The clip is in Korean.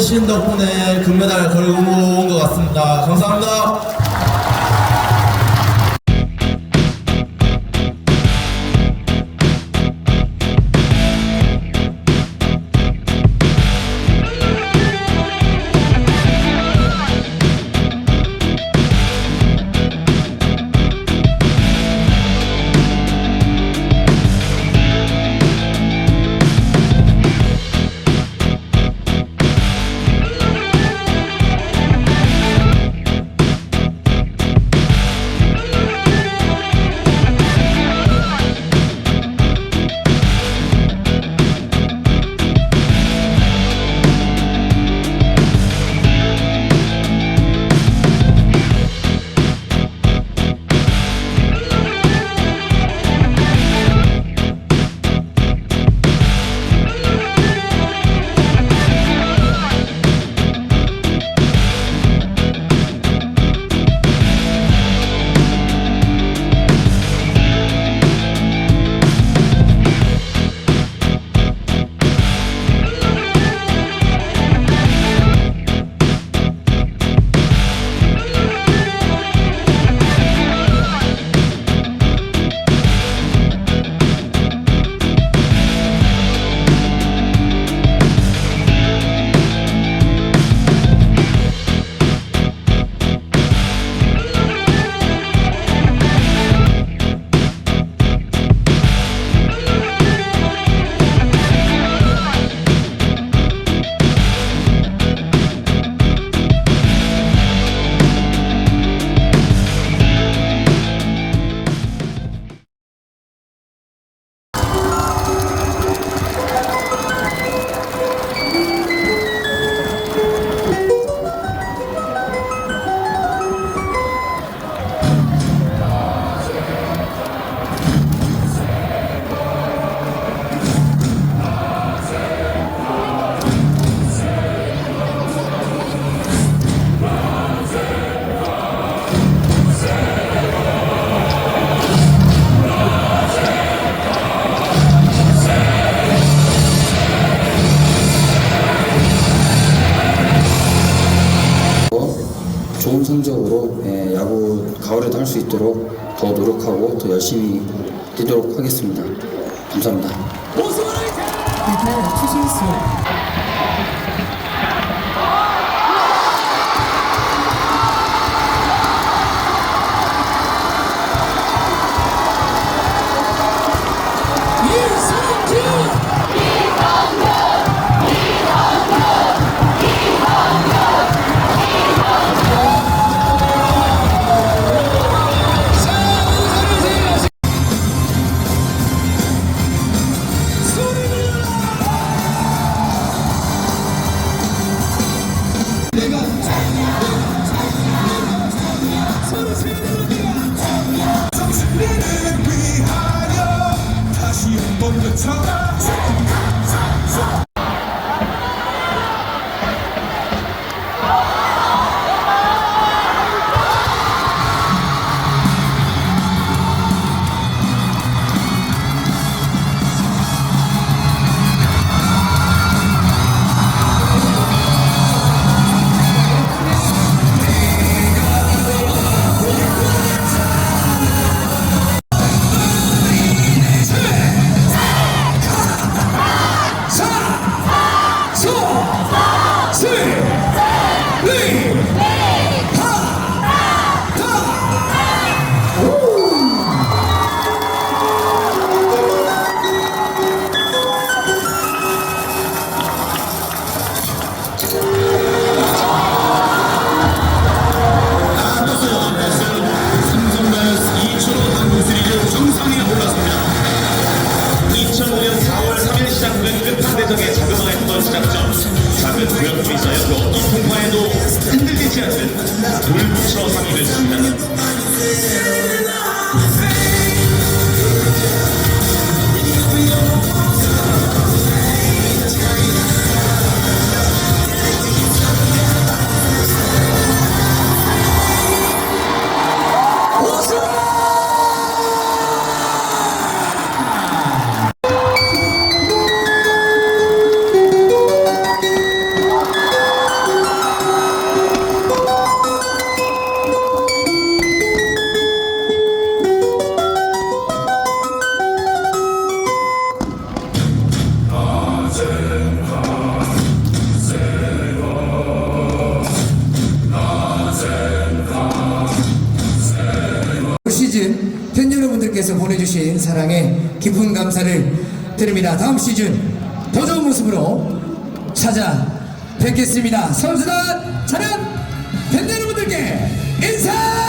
신 덕분에 금메달 걸고 온 것 같습니다. 감사합니다. 좋은 성적으로 예, 야구 가을에도 할 수 있도록 더 노력하고 더 열심히 뛰도록 하겠습니다. 감사합니다. 나타 추신수 자그마했던 시작점 작은 구역도 있어요. 이 통과에도 흔들리지 않는 돌부처 상이 됐습니다. 보내주신 사랑에 깊은 감사를 드립니다. 다음 시즌 더 좋은 모습으로 찾아뵙겠습니다. 선수단 차량 팬 여러분들께 인사!